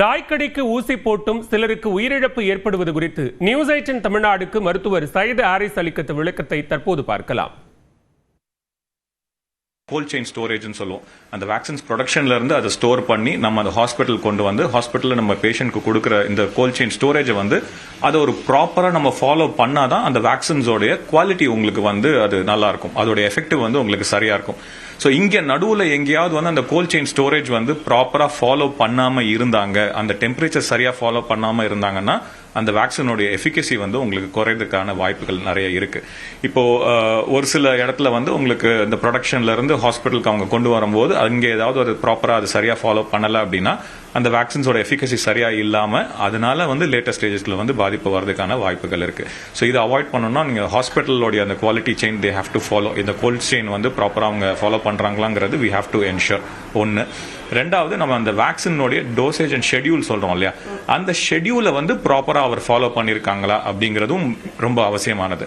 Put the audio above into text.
நாய்க்கடிக்கு ஊசி போட்டும் சிலருக்கு உயிரிழப்பு ஏற்படுவது குறித்து நியூஸ் எயிட்டின் தமிழ்நாடுக்கு மருத்துவர் சையது ஆரிஸ் அளித்த விளக்கத்தை தற்போது பார்க்கலாம். கோல்ட் செயின் ஸ்டோரேஜ்னு சொல்லுவோம். அந்த வேக்சின்ஸ் ப்ரொடக்ஷன்ல இருந்து அதை ஸ்டோர் பண்ணி நம்ம அந்த ஹாஸ்பிட்டல் கொண்டு வந்து ஹாஸ்பிட்டலில் நம்ம பேஷண்ட்க்கு கொடுக்குற இந்த கோல்ட் செயின் ஸ்டோரேஜை வந்து அதை ஒரு ப்ராப்பராக நம்ம ஃபாலோ பண்ணாதான் அந்த வேக்சின்ஸோடைய குவாலிட்டி உங்களுக்கு வந்து அது நல்லா இருக்கும் அதோட எஃபெக்டிவ் வந்து உங்களுக்கு சரியா இருக்கும். ஸோ இங்கே நடுவில் எங்கேயாவது வந்து அந்த கோல்ட் செயின் ஸ்டோரேஜ் வந்து ப்ராப்பராக ஃபாலோ பண்ணாமல் இருந்தாங்க அந்த டெம்பரேச்சர் சரியாக ஃபாலோ பண்ணாமல் இருந்தாங்கன்னா அந்த வேக்சினோடைய எஃபிகசி வந்து உங்களுக்கு குறையறதுக்கான வாய்ப்புகள் நிறைய இருக்குது இப்போது ஒரு சில இடத்துல வந்து உங்களுக்கு இந்த ப்ரொடக்ஷன்லேருந்து ஹாஸ்பிட்டலுக்கு அவங்க கொண்டு வரும்போது அங்கே ஏதாவது ஒரு ப்ராப்பராக அது சரியாக ஃபாலோ பண்ணலை அப்படின்னா அந்த வேக்சின்ஸோட எஃபிகசி சரியாக இல்லாமல் அதனால வந்து லேட்டஸ்ட் ஸ்டேஜஸில் வந்து பாதிப்பு வரதுக்கான வாய்ப்புகள் இருக்குது ஸோ இதை அவாய்ட் பண்ணணும்னா நீங்கள் ஹாஸ்பிட்டலோடைய அந்த quality chain they have to follow இந்த கோல்ட் செயின் வந்து ப்ராப்பராக அவங்க ஃபாலோ பண்ணுறாங்களாங்கிறது வி ஹேவ் டு என்ஷூர் ஒன்று ரெண்டாவது நம்ம அந்த வேக்சினோடைய டோசேஜ் அண்ட் ஷெட்யூல் சொல்கிறோம் இல்லையா? அந்த ஷெட்யூலை வந்து ப்ராப்பராக அவர் ஃபாலோ பண்ணியிருக்காங்களா அப்படிங்கிறதும் ரொம்ப அவசியமானது.